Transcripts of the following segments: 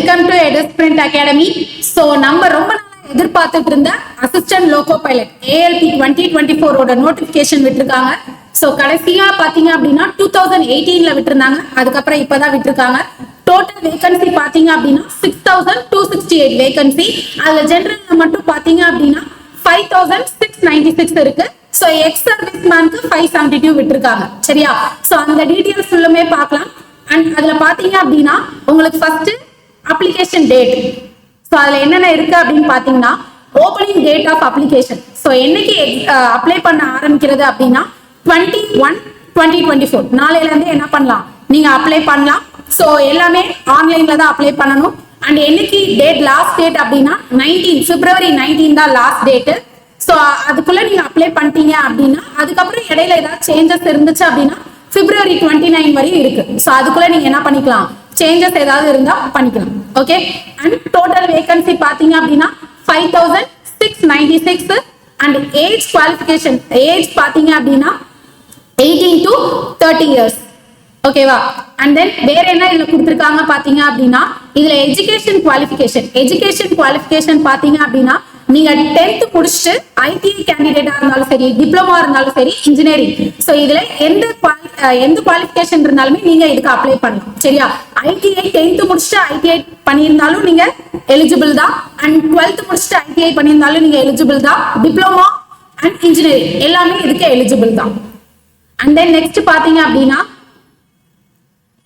Welcome to எடஸ்பிரிண்ட் academy so நம்ம ரொம்ப நாளாக எதிர்பார்த்துட்டு இருந்த assistant loco pilot ALP twenty twenty ஃபோரோட நோட்டிஃபிகேஷன் விட்டுருக்காங்க. ஸோ கடைசியா பாத்தீங்க அப்படின்னா டூ தௌசண்ட் எயிட்டீன்ல விட்டுருந்தாங்க. அதுக்கப்புறம் இப்பதான் விட்டுருக்காங்க. டோட்டல் வேகன்சி பாத்தீங்க அப்படின்னா six thousand two sixty eight vacancy அதுல ஜென்ரலில் மட்டும் பாத்தீங்க அப்படின்னா five thousand six ninety six இருக்கு. ஸோ எக்ஸ் சர்வீஸ் மேனுக்கு ஃபைவ் செவன்டி டூ விட்டுருக்காங்க. சரியா? ஸோ அந்த டீட்டெயில்ஸ் ஃபுல்லுமே பார்க்கலாம். அண்ட் அதுல பாத்தீங்க அப்படின்னா உங்களுக்கு ஃபர்ஸ்ட் அப்ளிகேஷன் டேட் ஸோ அதுல என்னென்ன இருக்கு அப்படின்னு பார்த்தீங்கன்னா opening date of application so என்னைக்கு அப்ளை பண்ண ஆரம்பிக்கிறது அப்படின்னா twenty one twenty twenty four நாளையில இருந்து என்ன பண்ணலாம்? நீங்க அப்ளை பண்ணலாம். ஸோ எல்லாமே ஆன்லைன்ல தான் அப்ளை பண்ணணும். அண்ட் என்னைக்கு டேட் லாஸ்ட் டேட் அப்படின்னா நைன்டீன் பிப்ரவரி நைன்டீன் தான் லாஸ்ட் டேட்டு ஸோ அதுக்குள்ள நீங்க அப்ளை பண்ணிட்டீங்க அப்படின்னா அதுக்கப்புறம் இடையில ஏதாவது சேஞ்சஸ் இருந்துச்சு அப்படின்னா பிப்ரவரி டுவெண்ட்டி நைன் வரையும் இருக்கு. ஸோ அதுக்குள்ள நீங்க என்ன பண்ணிக்கலாம்? சேஞ்சஸ் ஏதாவது இருந்தா பண்ணிக்கலாம் ஓகே அண்ட் டோட்டல் வேகன்சி பாத்தீங்க அப்படின்னா five thousand six ninety six and age qualification age பாத்தீங்க அப்படின்னா எயிட்டீன் டு தேர்ட்டி இயர்ஸ் ஓகேவா அண்ட் தென் வேற என்ன இதுல கொடுத்துருக்காங்க பாத்தீங்க அப்படின்னா இதுல எஜுகேஷன் குவாலிஃபிகேஷன் எஜுகேஷன் குவாலிஃபிகேஷன் பாத்தீங்க அப்படின்னா நீங்க டென்த் முடிச்சுட்டு ஐடிஐ கேண்டிடேட்டா இருந்தாலும் சரி டிப்ளமா இருந்தாலும் சரி இன்ஜினியரிங் சோ இதுல எந்த எந்த குவாலிஃபிகேஷன் இருந்தாலுமே நீங்க இதுக்கு அப்ளை பண்ணலாம் சரியா? ஐடிஐ டென்த் முடிச்சுட்டு ஐடிஐ பண்ணியிருந்தாலும் நீங்க எலிஜிபிள் தான். அண்ட் டுவெல்த் முடிச்சுட்டு ஐடிஐ பண்ணியிருந்தாலும் நீங்க எலிஜிபிள் தான். டிப்ளமா அண்ட் இன்ஜினியரிங் எல்லாமே இதுக்கு எலிஜிபிள் தான். அண்ட் தென் நெக்ஸ்ட் பாத்தீங்க அப்படின்னா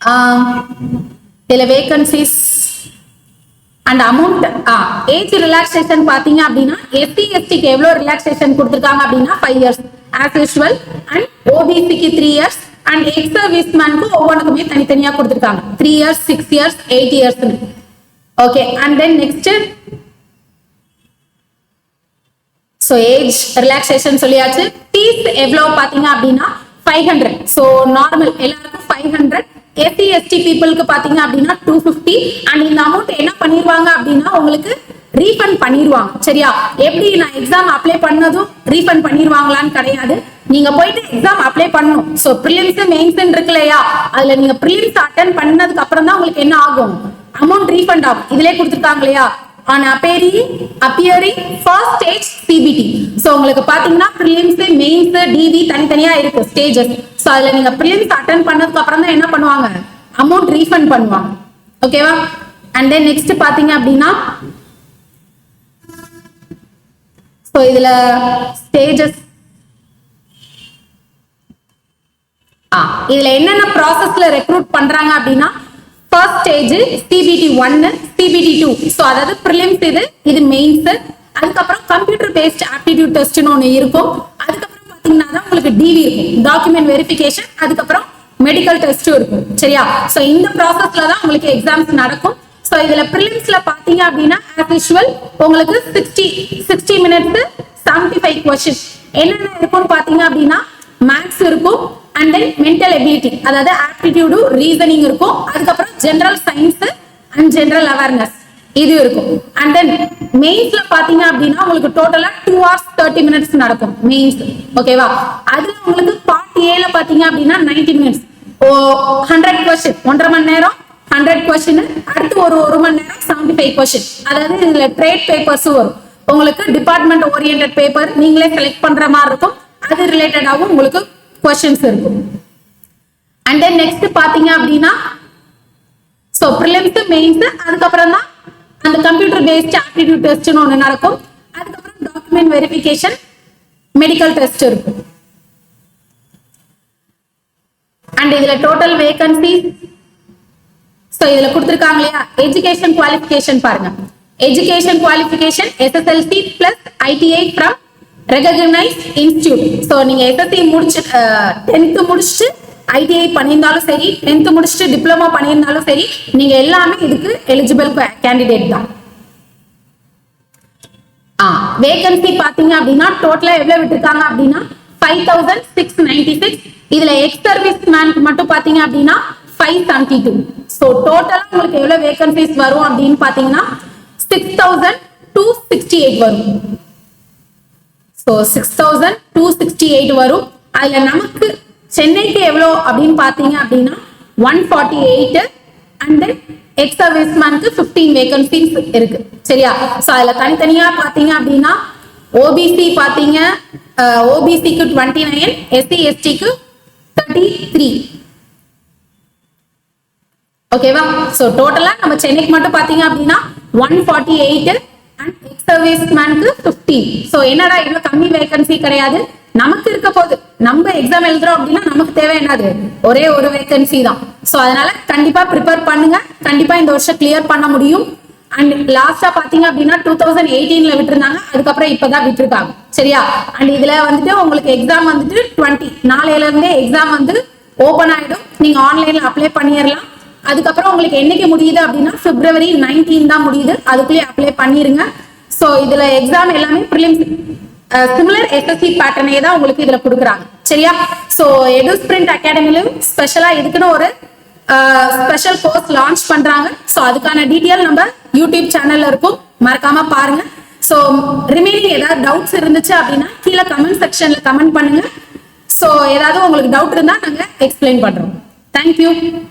ஆஹ் இதுல vacancies and amount age relaxation பாத்தீங்க அப்படின்னா எஸ்சி எஸ்டிக்கு எவ்வளவு ரிலாக்ஸேஷன் கொடுத்துருக்காங்க அப்படின்னா five years as usual and ஓபிசிக்கு three years and ex service மேனுக்கு ஒவ்வொன்றுக்குமே தனித்தனியா கொடுத்துருக்காங்க. Three years six years eight இயர்ஸ்னு okay and then next so age relaxation சொல்லியாச்சு. ஃபீஸ் எவ்வளோ பார்த்தீங்க அப்படின்னா ஃபைவ் ஹண்ட்ரட் ஸோ நார்மல் எல்லாருக்கும் ஃபைவ் ஹண்ட்ரட் எஸ்சி எஸ்டி பீப்புளுக்கு பாத்தீங்க அப்படின்னா டூ பிப்டி அண்ட் இந்த அமௌண்ட் என்ன பண்ணிடுவாங்க அப்படின்னா உங்களுக்கு ரீஃபண்ட் பண்ணிடுவாங்க சரியா? எப்படி நான் எக்ஸாம் அப்ளை பண்ணதும் ரீஃபண்ட் பண்ணிடுவாங்களான்னு கிடையாது. நீங்க போயிட்டு எக்ஸாம் அப்ளை பண்ணணும். ஸோ ப்ரிலிம்ஸ் மெயின்ஸ் இருக்கு இல்லையா அதுல நீங்க ப்ரிலிம்ஸ் அட்டன் பண்ணதுக்கு அப்புறம் தான் உங்களுக்கு என்ன ஆகும்? அமௌண்ட் ரீஃபண்ட் ஆகும். இதுலயே கொடுத்துருக்காங்க இல்லையா? ஆன் அப்பேரி அப்பியரி ஃபர்ஸ்ட் ஸ்டேஜ் சிபிடி ஸோ உங்களுக்கு பார்த்தீங்கன்னா prelims மெயின்ஸ் டிவி தனித்தனியாக இருக்கு ஸ்டேஜஸ் ஸோ அதில் நீங்க prelims அட்டன் பண்ணதுக்கு அப்புறம் தான் என்ன பண்ணுவாங்க? அமௌண்ட் ரீஃபண்ட் பண்ணுவாங்க. ஓகேவா அண்ட் தென் நெக்ஸ்ட் பார்த்தீங்க அப்படின்னா ஸோ இதில் ஸ்டேஜஸ் ஆ இதுல என்னென்ன ப்ராசஸ்ல ரெக்ரூட் பண்றாங்க அப்படின்னா ஃபர்ஸ்ட் ஸ்டேஜ் சிபிடி ஒன்னு சிபிடி டூ ஸோ அதாவது ப்ரிலிம்ஸ் இது இது மெயின்ஸ் அதுக்கப்புறம் கம்ப்யூட்டர் பேஸ்ட் ஆப்டிடியூட் டெஸ்ட்னு ஒன்று இருக்கும். அதுக்கப்புறம் பார்த்தீங்கன்னா தான் உங்களுக்கு டிவி இருக்கும். டாக்குமெண்ட் வெரிஃபிகேஷன் அதுக்கப்புறம் மெடிக்கல் டெஸ்ட்டும் இருக்கும். சரியா? ஸோ இந்த ப்ராசஸ்ல தான் உங்களுக்கு எக்ஸாம்ஸ் நடக்கும். ஸோ இதுல ப்ரிலிம்ஸ்ல பார்த்தீங்க அப்படின்னா ஆஸ் யூஷுவல் உங்களுக்கு sixty sixty minutes seventy five question என்னென்ன இருக்கும்னு பார்த்தீங்க அப்படின்னா மேக்ஸ் இருக்கும் அண்ட் தென் மென்டல் எபிலிட்டி அதாவது ஆப்டிடியூடு ரீசனிங் இருக்கும். அதுக்கப்புறம் general science and general awareness இது இருக்கும். அண்ட் தென் மெயின்ஸ்ல பாத்தீங்க அப்படின்னா உங்களுக்கு டோட்டலா டூ ஹவர்ஸ் தேர்ட்டி மினிட்ஸ் நடக்கும். மெயின்ஸ் ஓகேவா அதுல உங்களுக்கு பார்ட் ஏல பாத்தீங்க அப்படின்னா நைன்டி மினிட்ஸ் ஓ ஹண்ட்ரட் கொஸ்டின் ஒன்றரை மணி நேரம் ஹண்ட்ரட் கொஸ்டின் அடுத்து ஒரு ஒரு மணி நேரம் செவன்டி ஃபைவ் கொஸ்டின் அதாவது இதுல ட்ரேட் பேப்பர்ஸும் வரும். உங்களுக்கு டிபார்ட்மெண்ட் ஓரியன்ட் பேப்பர் நீங்களே செலக்ட் பண்ற மாதிரி இருக்கும். அது ரிலேட்டடாகவும் உங்களுக்கு கொஸ்டின்ஸ் இருக்கும். அண்ட் தென் நெக்ஸ்ட் பாத்தீங்க அப்படின்னா ஸோ ப்ரிலிம்ஸ் மெயின்ஸ் அதுக்கப்புறம் தான் அந்த கம்ப்யூட்டர் பேஸ்ட் ஆப்டிடியூட் டெஸ்ட்னு ஒன்று நடக்கும். அதுக்கப்புறம் டாக்குமெண்ட் வெரிஃபிகேஷன் மெடிக்கல் டெஸ்ட் இருக்கும். அண்ட் இதுல டோட்டல் வேகன்சி ஸோ இதுல கொடுத்துருக்காங்க இல்லையா? எஜுகேஷன் குவாலிஃபிகேஷன் பாருங்க. Education qualification SSLC plus ITI from recognise institute so நீங்கள் எஸ்எஸ்சி முடிச்சு டென்த்து முடிச்சுட்டு ஐடிஐ பண்ணியிருந்தாலும் சரி டென்த்து முடிச்சுட்டு டிப்ளமா பண்ணியிருந்தாலும் சரி நீங்கள் எல்லாமே இதுக்கு எலிஜிபிள் கேண்டிடேட் தான். ஆ வேகன்சி பாத்தீங்க அப்படின்னா டோட்டலா எவ்வளவு விட்டுருக்காங்க அப்படின்னா five thousand six ninety six இதுல எக்ஸ் சர்வீஸ் மேனுக்கு மட்டும் பாத்தீங்க அப்படின்னா ஃபைவ் செவன்டி டூ ஸோ டோட்டலா உங்களுக்கு எவ்வளவு வேகன்சிஸ் வரும் அப்படின்னு பாத்தீங்கன்னா six thousand two sixty eight வரும். So six thousand two sixty eight வரும். அதுல நமக்கு சென்னைக்கு எவ்வளோ அப்படின்னு பார்த்தீங்க அப்படின்னா one forty eight and then ex சர்வீஸ்மேனுக்கு fifteen vacancies இருக்கு. சரியா? ஸோ அதில் தனித்தனியா பார்த்தீங்க அப்படின்னா ஓபிசி பார்த்தீங்க ஓபிசிக்கு டுவெண்ட்டி நைன் எஸ்சி எஸ்டிக்கு தேர்ட்டி த்ரீ ஓகேவா ஸோ டோட்டலா நம்ம சென்னைக்கு மட்டும் பாத்தீங்க அப்படின்னா one forty eight and ex service மேனுக்கு fifty so என்னடா இவ்வளவு கம்மி வேகன்சி கிடையாது? நமக்கு இருக்க போது நம்ம எக்ஸாம் எழுதுறோம் அப்படின்னா நமக்கு தேவை என்னது? ஒரே ஒரு வேகன்சி தான். ஸோ அதனால கண்டிப்பா ப்ரிப்பேர் பண்ணுங்க. கண்டிப்பா இந்த வருஷம் கிளியர் பண்ண முடியும். அண்ட் லாஸ்டா பாத்தீங்க அப்படின்னா டூ தௌசண்ட் எயிட்டீன்ல விட்டுருந்தாங்க. அதுக்கப்புறம் இப்பதான் விட்டுருக்காங்க. சரியா? அண்ட் இதுல வந்துட்டு உங்களுக்கு எக்ஸாம் வந்துட்டு டுவெண்ட்டி நாளையில இருந்தே எக்ஸாம் வந்து ஓபன் ஆயிடும். நீங்க ஆன்லைன்ல அப்ளை பண்ணிடலாம். அதுக்கப்புறம் உங்களுக்கு என்னைக்கு முடியுது அப்படின்னா பிப்ரவரி நைன்டீன் தான் முடியுது. அதுக்குள்ளேயே அப்ளை பண்ணிருங்க. ஸோ இதுல எக்ஸாம் எல்லாமே ப்ரிலிம்ஸ் சிமிலர் எஸ்எஸ்சி பேட்டர்னே தான் உங்களுக்கு இதுல கொடுக்குறாங்க. சரியா? ஸோ எடு ஸ்பிரிண்ட் அகாடமிலையும் ஸ்பெஷலா இதுக்குன்னு ஒரு ஸ்பெஷல் கோர்ஸ் லான்ச் பண்றாங்க. ஸோ அதுக்கான டீட்டெயில் நம்ம யூடியூப் சேனல்ல இருக்கும். மறக்காம பாருங்க. ஸோ ரிமைனிங் ஏதாவது டவுட்ஸ் இருந்துச்சு அப்படின்னா கீழே கமெண்ட் செக்ஷன்ல கமெண்ட் பண்ணுங்க. ஸோ ஏதாவது உங்களுக்கு டவுட் இருந்தா நாங்க எக்ஸ்பிளைன் பண்றோம். தேங்க்யூ